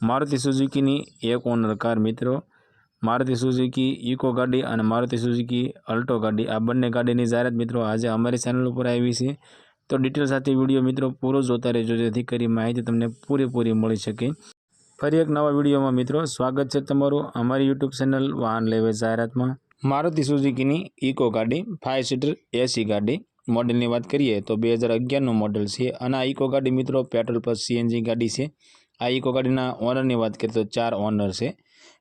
મારુતિ સુઝુકીની એક honour car મિત્રો. Maruti Suzuki eco ગાડી અને મારુતિ સુઝુકી, અલ્ટો ગાડી, આ બંને ગાડીની જાહેરાત મિત્રો આજે અમારી ચેનલ ઉપર આવી છે. તો ડિટેલ સાથે વીડિયો મિત્રો પૂરો જોતા રહેજો, જેથી કરી માહિતી તમને પૂરેપૂરી મળી શકે. ફરી એક નવા વિડીયોમાં મિત્રો, સ્વાગત છે તમારું અમારી યુટ્યુબ ચેનલ વાહન લેવે જાહેરાતમાં. મારુતિ સુઝુકીની ઇકો ગાડી ફાઇવ સીટર એસી ગાડી. મોડેલની વાત કરીએ તો બે હજાર અગિયારનું મોડેલ છે અને આ ઇકો ગાડી મિત્રો પેટ્રોલ પર સીએનજી ગાડી છે. આ ઇકો ગાડીના ઓનરની વાત કરીએ તો ચાર ઓનર છે.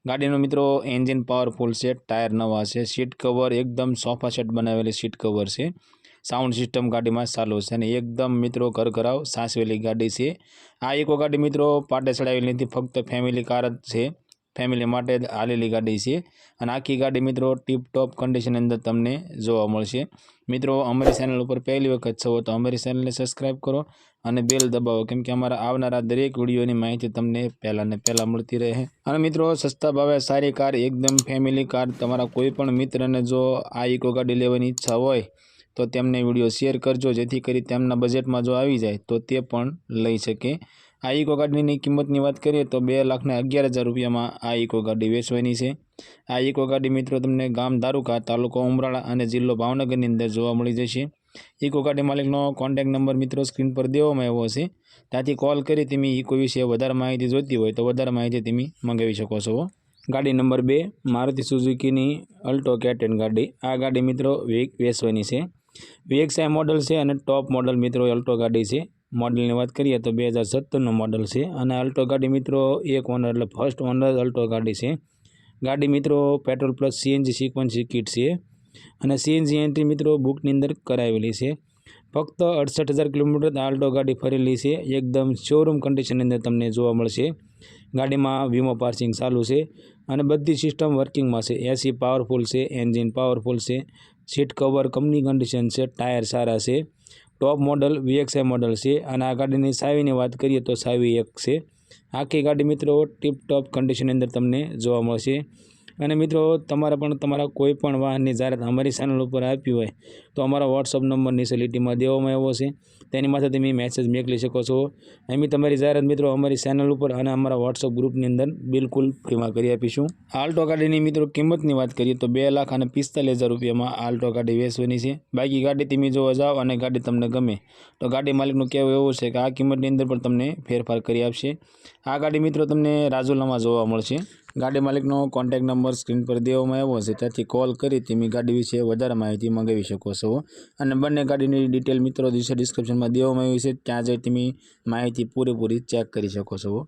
ગાડીનો મિત્રો એન્જિન પાવરફુલ છે, ટાયર નવા છે, સીટ કવર એકદમ સોફા સેટ બનાવેલી સીટ કવર છે. સાઉન્ડ સિસ્ટમ ગાડીમાં ચાલુ છે અને એકદમ મિત્રો ઘરઘરાવ સાસવેલી ગાડી છે. આ ઇકો ગાડી મિત્રો પાટે ચડાવેલી નથી, ફક્ત ફેમિલી કાર જ છે. ફેમિલી માટે જ આલેલી ગાડી છે. અને આખી ગાડી મિત્રો ટીપ ટોપ કન્ડિશનની અંદર તમને જોવા મળશે. મિત્રો, અમારી ચેનલ ઉપર પહેલી વખત છો તો અમારી ચેનલને સબસ્ક્રાઈબ કરો અને બેલ દબાવો, કેમ કે અમારા આવનારા દરેક વિડીયોની માહિતી તમને પહેલાં ને પહેલાં મળતી રહે. અને મિત્રો, સસ્તા ભાવે સારી કાર, એકદમ ફેમિલી કાર તમારા કોઈ પણ મિત્રને જો આ ઇકો ગાડી લેવાની ઈચ્છા હોય, તો તેમને વીડિયો શેર કરજો, જેથી કરી તેમના બજેટમાં જો આવી જાય, તો તે પણ લઈ શકે. આ ઇકો ગાડીની કિંમતની વાત કરીએ તો બે લાખને અગિયાર હજાર રૂપિયામાં આ ઇકો ગાડી વેચવાની છે. આ ઇકો ગાડી મિત્રો તમને ગામ દારૂકા, તાલુકો ઉમરાળા અને જિલ્લો ભાવનગરની અંદર જોવા મળી જશે. ઇકો ગાડી માલિકનો કોન્ટેક નંબર મિત્રો સ્ક્રીન પર દેવામાં આવ્યો હશે ત્યાંથી કોલ કરી તમે ઇકો વિશે વધારે માહિતી જોઈતી હોય તો વધારે માહિતી તમે મંગાવી શકો છો. ગાડી નંબર બે, મારુતિ સુઝુકીની અલ્ટો કેટેન ગાડી. આ ગાડી મિત્રો વેચવાની છે. વીએક્સઆઈ મોડલ છે અને ટોપ મોડલ મિત્રો અલ્ટો ગાડી છે. મોડલની વાત કરીએ તો બે હજાર સત્તરનું મોડલ છે અને અલ્ટો ગાડી મિત્રો એક ઓનર, એટલે ફર્સ્ટ ઓનર અલ્ટો ગાડી છે. ગાડી મિત્રો petrol plus CNG sequential kit છે અને સીએનજી એન્ટ્રી મિત્રો બુકની અંદર કરાવેલી છે. ફક્ત અડસઠ હજાર કિલોમીટર આલ્ટો ગાડી ફરેલી છે. એકદમ શોરૂમ કન્ડિશનની અંદર તમને જોવા મળશે. ગાડીમાં વીમો પાર્સિંગ ચાલુ છે અને બધી સિસ્ટમ વર્કિંગમાં છે. એસી પાવરફુલ છે એન્જિન પાવરફુલ છે સીટ કવર કંપની કન્ડિશન છે ટાયર સારા છે. ટોપ મોડલ વીએક્સઆઈ મોડલ છે. અને આ ગાડીની સાવીની વાત કરીએ તો સાવી એક છે. આખી ગાડી મિત્રો ટીપ ટોપ કન્ડિશનની અંદર તમને જોવા મળશે. અને મિત્રો, તમારે પણ તમારા કોઈ પણ વાહનની જાહેરાત અમારી ચેનલ ઉપર આપી હોય, તો અમારા વોટ્સઅપ નંબર નીચે દેવામાં આવ્યો છે. તેની માથે તમે મેસેજ મોકલી શકો છો. અમે તમારી જાહેરાત મિત્રો અમારી ચેનલ ઉપર અને અમારા વોટ્સઅપ ગ્રુપની અંદર બિલકુલ ફ્રીમાં કરી આપીશું. આલ્ટો ગાડીની મિત્રો કિંમતની વાત કરીએ, તો બે લાખ અને પિસ્તાલીસ હજાર રૂપિયામાં આલ્ટો ગાડી વેચવાની છે. બાકી ગાડી તમે જોવા જાઓ અને ગાડી તમને ગમે, તો ગાડી માલિકનું કહેવું એવું છે કે આ કિંમતની અંદર પણ તમને ફેરફાર કરી આપશે. આ ગાડી મિત્રો તમને રાજુલામાં જોવા મળશે. ગાડી માલિકનો કોન્ટેક નંબર સ્ક્રીન પર દેવામાં આવ્યો છે. ત્યાંથી કોલ કરી તમે ગાડી વિશે વધારે માહિતી મંગાવી શકો છો. અને બંને ગાડીની ડિટેલ મિત્રો દિવસે ડિસ્ક્રિપ્શનમાં દેવામાં આવી છે. ત્યાં જઈ તમે માહિતી પૂરેપૂરી ચેક કરી શકો છો.